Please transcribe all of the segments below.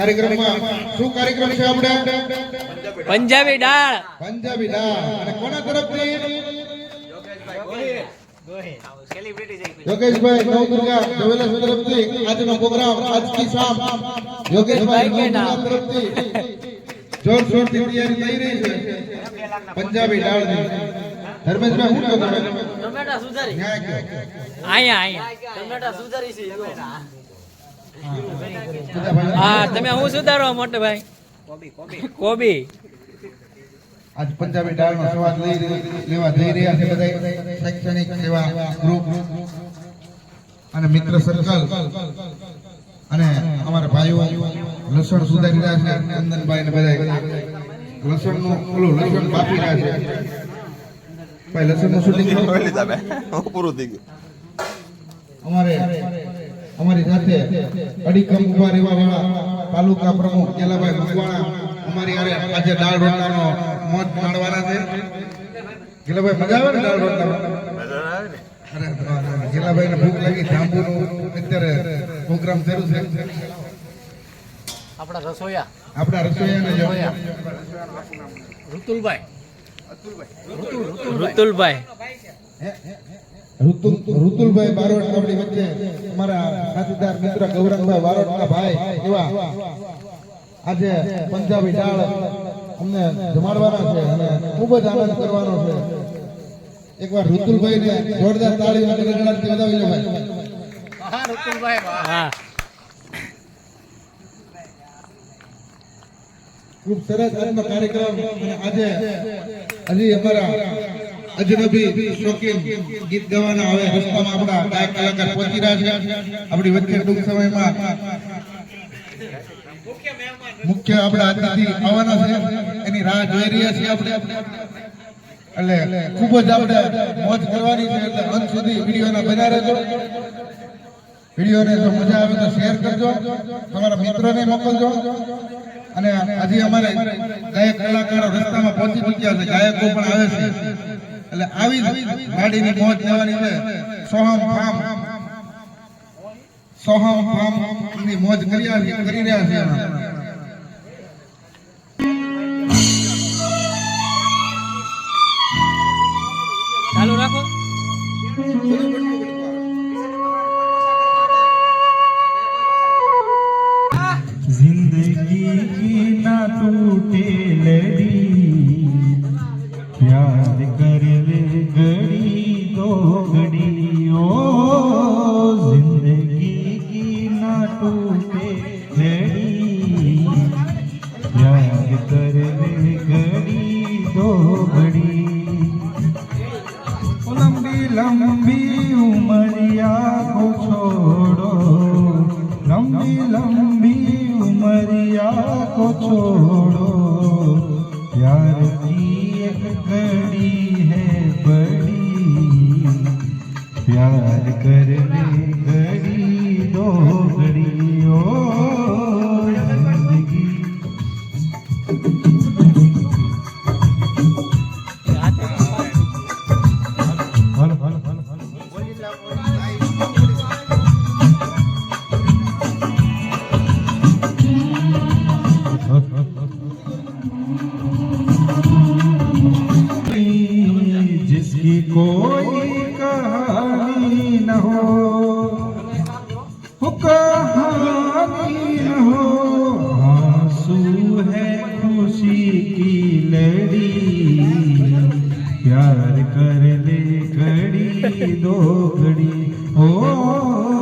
કાર્યક્રમમાં શું કાર્યક્રમ છે આપણે? પંજાબી ડાળ. પંજાબી ડાળ. અને કોના તરફથી? યોગેશભાઈ નવદુર્ગા જવેલર્સ તરફથી આજનો પ્રોગ્રામ આજની શામ. યોગેશભાઈ નવદુર્ગા તરફથી જોરશોરથી તૈયારી થઈ રહી છે. પંજાબી ધર્મેશભાઈ શું કહો તમે? ટમેટા સુધારી. અહીંયા અહીંયા. ટમેટા સુધારી છે. હા તમે હું સુધારો મોટો ભાઈ? કોબી. આજ પંજાબી દાળનો સ્વાદ લઈ લેવા જઈ રહ્યા છે બધા. શૈક્ષણિક સેવા ગ્રુપ અને મિત્ર સર્કલ અને અમારા ભાઈઓ લસણ સુધારી રહ્યા છે નંદનભાઈ ને બધા લસણનું ઓલું લસણ કાપી રહ્યા છે. ભાઈ લસણનું શૂટિંગ પૂરું થઈ ગયું. અમારે અમારી સાથે અડીકમ ઊભા રહેવા વાળા તાલુકા પ્રમુખ કેલાભાઈ મકવાણા અમારી આરે આજે દાળ રોટલાનો મોજ માણવાના છે. ગેલાભાઈ મજા આવે ને દાળ રોટલા અરે ને ભૂખ લાગી જાંબુનું અત્યારે પ્રોગ્રામ શરૂ છે. આપણા રસોયા. આપણા ઋતુલભાઈ. ઋતુલ ઋતુલભાઈ બારોટ આપણી વચ્ચે અમારા સાથીદાર મિત્ર ગૌરંગભાઈ બારોટના ભાઈ એવા આજે પંજાબી ડાળ અમને જમાડવાના છે અને ખૂબ જ આનંદ કરવાનો છે. એકવાર ઋતુલભાઈને જોરદાર તાળી અને ગડગડાટથી વધાવી લો ભાઈ. હા ઋતુલભાઈ વાહ. ખૂબ સરસ આજનો કાર્યક્રમ અને આજે હજી અમારા અજનબી શોખીન ગીત ગાવાના હવે રસ્તામાં આપણા ગાયક કલાકાર પહોંચી રહ્યા છે. આપણી વચ્ચે ટૂંક સમયમાં મુખ્ય આપણા અતિથિ આવવાના છે. એની રાહ જોઈ રહ્યા છીએ આપણે. એટલે ખૂબ જ આપણે મોજ કરવાની છે. એટલે અંત સુધી વિડીયોના બન્યા રહેજો. વિડીયોને જો મજા આવે તો શેર કરજો. તમારા મિત્રોને મોકલજો. અને હજી અમારે ગાયક કલાકારો રસ્તામાં પહોંચી ચૂક્યા છે. ગાયકો પણ આવે છે. એટલે આવી જ વાડીની મોજ લેવાની છે. સોહમ ફામ. સોહમ ફામની મોજ કરી રહ્યા છે કરને ઘડી ધોબડી લંબી લંબી ઉમરિયા કો છોડો લંબી લંબી ઉમરિયા કો છોડો પ્યાર કી એક ઘડી હે બડી પ્યાર કરને ઘડી प्यार कर ले घड़ी दो घड़ी ओ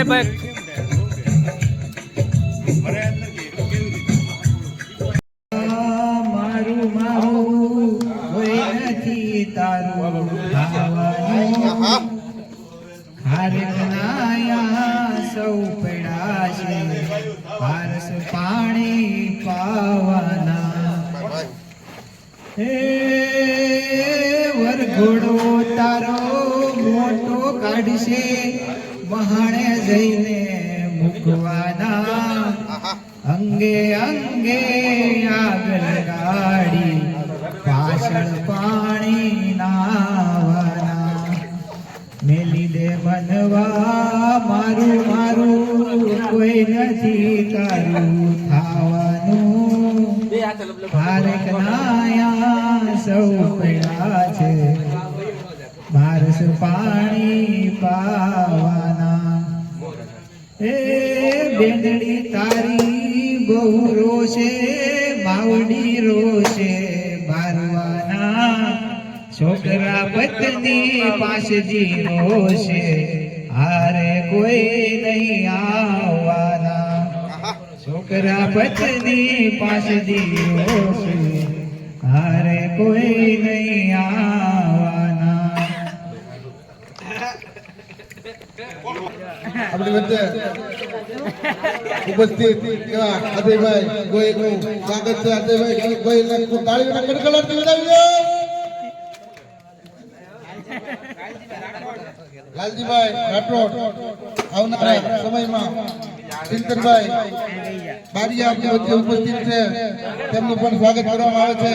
એ ભાઈ. સૌ પડાશે પારસ પાણી પાવાના. હે વરઘોડો તારો મોટો કાઢશે. વહાણે જઈ ગ્લાસ પાણી પાવાના. એ બેંદડી તારી બહુ રોશે, માવડી રોશે મારવાના છોકરા પત્ની પાસજી રોશે, હારે કોઈ નહીં આવવાના. છોકરા પત્ની પાસજી રોશે, હારે કોઈ નહીં આવ આપણી વચ્ચે ઉપસ્થિત એવા અજયભાઈ ગોયલનું સ્વાગત છે. અજયભાઈ ગોયલને તાળીઓના ઉપસ્થિત છે. તેમનું પણ સ્વાગત કરવામાં આવે છે.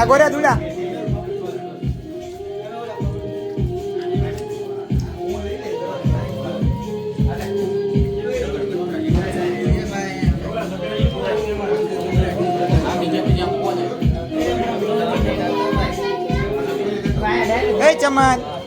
जागोऱ्या धुड्या Hey, Chaman.